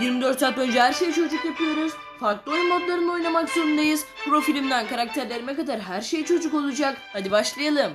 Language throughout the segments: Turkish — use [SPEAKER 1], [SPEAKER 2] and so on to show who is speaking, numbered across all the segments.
[SPEAKER 1] 24 saat önce her şeyi çocuk yapıyoruz. Farklı oyun modlarını oynamak zorundayız. Profilimden karakterlerime kadar her şey çocuk olacak. Hadi başlayalım.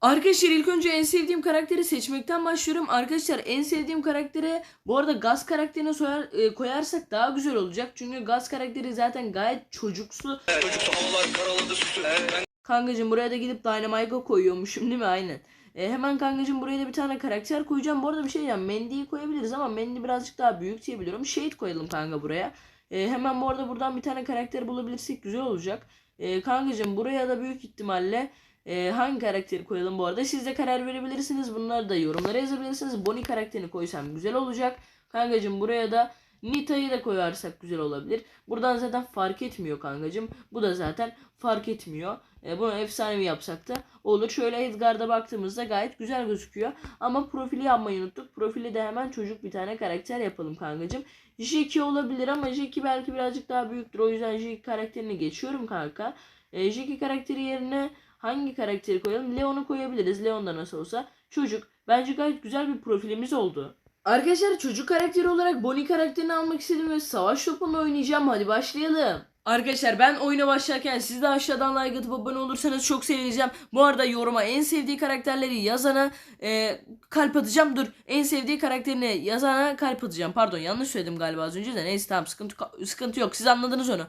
[SPEAKER 1] Arkadaşlar ilk önce en sevdiğim karakteri seçmekten başlıyorum. Arkadaşlar en sevdiğim karaktere bu arada Gaz karakterini soyar- e, koyarsak daha güzel olacak. Çünkü Gaz karakteri zaten gayet çocuksu.
[SPEAKER 2] Çocuksu havalar karaladı sütü. Ben
[SPEAKER 1] Kankacım buraya da gidip Dynamite'ı koyuyormuşum değil mi? Aynen. E, hemen kankacım buraya da bir tane karakter koyacağım. Bu arada bir şey diyeceğim. Mendy'yi koyabiliriz ama Mendy birazcık daha büyük diye biliyorum. Shade koyalım kanka buraya. E, hemen bu arada buradan bir tane karakter bulabilirsek güzel olacak. E, kankacım buraya da büyük ihtimalle e, hangi karakteri koyalım bu arada? Siz de karar verebilirsiniz. Bunları da yorumlara yazabilirsiniz. Bonnie karakterini koysam güzel olacak. Kankacım buraya da Nita'yı da koyarsak güzel olabilir. Buradan zaten fark etmiyor kankacım. Bu da zaten fark etmiyor. E, bunu efsanevi yapsak da olur. Şöyle Edgar'da baktığımızda gayet güzel gözüküyor. Ama profili yapmayı unuttuk. Profili de hemen çocuk bir tane karakter yapalım kankacım. Jiki olabilir ama Jiki belki birazcık daha büyüktür. O yüzden Jiki karakterini geçiyorum kanka. E, Jiki karakteri yerine hangi karakteri koyalım? Leon'u koyabiliriz. Leon da nasıl olsa çocuk. Bence gayet güzel bir profilimiz oldu. Arkadaşlar çocuk karakteri olarak Bonnie karakterini almak istedim ve savaş topunu oynayacağım. Hadi başlayalım. Arkadaşlar ben oyuna başlarken siz de aşağıdan like atıp abone olursanız çok sevineceğim. Bu arada yoruma en sevdiği karakterleri yazana e, kalp atacağım. Dur en sevdiği karakterini yazana kalp atacağım. Pardon yanlış söyledim galiba az önce de. Neyse tamam sıkıntı, sıkıntı yok. Siz anladınız onu.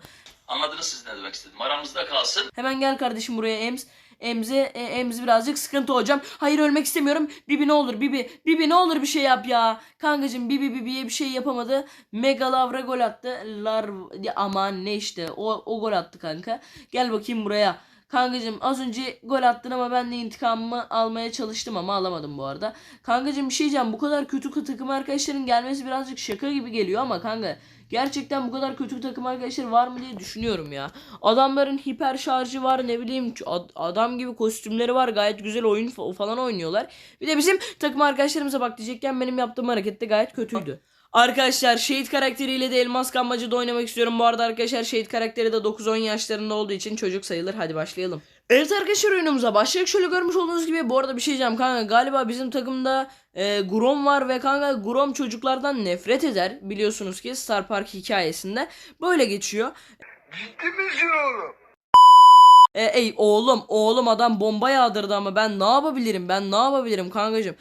[SPEAKER 2] anladınız siz ne demek istedim. Aramızda kalsın.
[SPEAKER 1] Hemen gel kardeşim buraya Ems. Emze, e, Emzi birazcık sıkıntı hocam. Hayır ölmek istemiyorum. Bibi ne olur Bibi. Bibi ne olur bir şey yap ya. Kankacım Bibi Bibi'ye bir şey yapamadı. Mega Lavra gol attı. Lar aman ne işte o, o gol attı kanka. Gel bakayım buraya. Kankacım az önce gol attın ama ben de intikamımı almaya çalıştım ama alamadım bu arada. Kankacım bir şey diyeceğim. Bu kadar kötü takım arkadaşların gelmesi birazcık şaka gibi geliyor ama kanka gerçekten bu kadar kötü takım arkadaşlar var mı diye düşünüyorum ya. Adamların hiper şarjı var ne bileyim ad- adam gibi kostümleri var gayet güzel oyun fa- falan oynuyorlar. Bir de bizim takım arkadaşlarımıza bak diyecekken benim yaptığım hareket de gayet kötüydü. Arkadaşlar Shade karakteriyle de elmas kammacı da oynamak istiyorum. Bu arada arkadaşlar Shade karakteri de 9-10 yaşlarında olduğu için çocuk sayılır. Hadi başlayalım. Evet arkadaşlar oyunumuza başladık. Şöyle görmüş olduğunuz gibi bu arada bir şey diyeceğim kanka. Galiba bizim takımda e, Grom var ve kanka Grom çocuklardan nefret eder. Biliyorsunuz ki Star Park hikayesinde. Böyle geçiyor.
[SPEAKER 3] Ciddi misin oğlum?
[SPEAKER 1] E, ey oğlum oğlum adam bomba yağdırdı ama ben ne yapabilirim ben ne yapabilirim kankacım.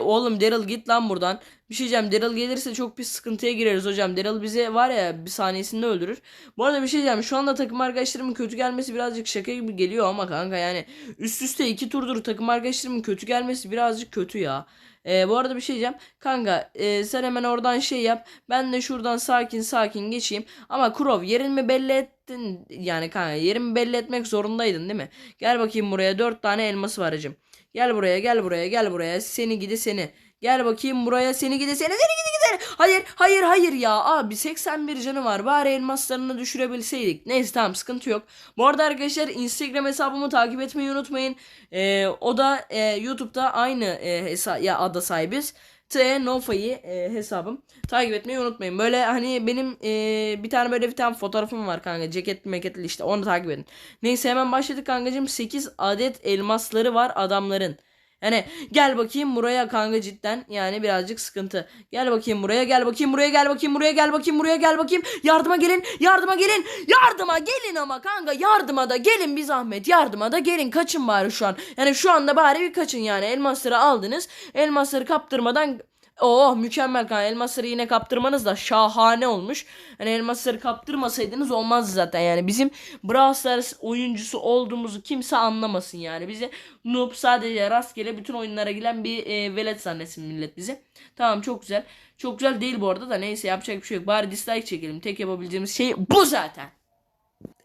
[SPEAKER 1] Oğlum Daryl git lan buradan. Bir şey diyeceğim Daryl gelirse çok bir sıkıntıya gireriz hocam. Daryl bize var ya bir saniyesinde öldürür. Bu arada bir şey diyeceğim şu anda takım arkadaşlarımın kötü gelmesi birazcık şaka gibi geliyor ama kanka yani üst üste iki turdur takım arkadaşlarımın kötü gelmesi birazcık kötü ya. E, bu arada bir şey diyeceğim. Kanka e, sen hemen oradan şey yap. Ben de şuradan sakin sakin geçeyim. Ama Krov yerini belli ettin. Yani kanka yerimi belli etmek zorundaydın değil mi? Gel bakayım buraya. Dört tane elması var hacım. Gel buraya gel buraya gel buraya. Seni gidi seni. Gel bakayım buraya seni gidi seni gidi gidi. Hayır hayır hayır ya abi 81 canı var bari elmaslarını düşürebilseydik. Neyse tamam sıkıntı yok. Bu arada arkadaşlar Instagram hesabımı takip etmeyi unutmayın. Ee, o da e, YouTube'da aynı e, hesa ya ada sahibiz. T Nofa'yı e, hesabım. Takip etmeyi unutmayın. Böyle hani benim e, bir tane böyle bir tane fotoğrafım var kanka. Ceketli meketli işte onu takip edin. Neyse hemen başladık kankacığım. 8 adet elmasları var adamların. Yani gel bakayım buraya kanka cidden yani birazcık sıkıntı. Gel bakayım buraya gel bakayım buraya gel bakayım buraya gel bakayım buraya gel bakayım. Yardıma gelin yardıma gelin yardıma gelin ama kanka yardıma da gelin bir zahmet yardıma da gelin kaçın bari şu an. Yani şu anda bari bir kaçın yani elmasları aldınız elmasları kaptırmadan Oh mükemmel kanka elmasları yine kaptırmanız da şahane olmuş. Hani elmasları kaptırmasaydınız olmazdı zaten yani. Bizim Brawl Stars oyuncusu olduğumuzu kimse anlamasın yani. Bizi noob sadece rastgele bütün oyunlara giren bir e, velet zannetsin millet bizi. Tamam çok güzel. Çok güzel değil bu arada da neyse yapacak bir şey yok. Bari dislike çekelim. Tek yapabileceğimiz şey bu zaten.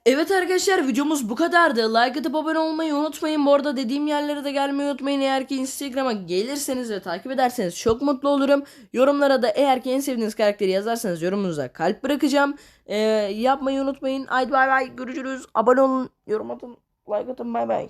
[SPEAKER 1] Evet arkadaşlar videomuz bu kadardı. Like atıp abone olmayı unutmayın. Bu arada dediğim yerlere de gelmeyi unutmayın. Eğer ki Instagram'a gelirseniz ve takip ederseniz çok mutlu olurum. Yorumlara da eğer ki en sevdiğiniz karakteri yazarsanız yorumunuza kalp bırakacağım. Ee, yapmayı unutmayın. Haydi bay bay görüşürüz. Abone olun, yorum atın, like atın bay bay.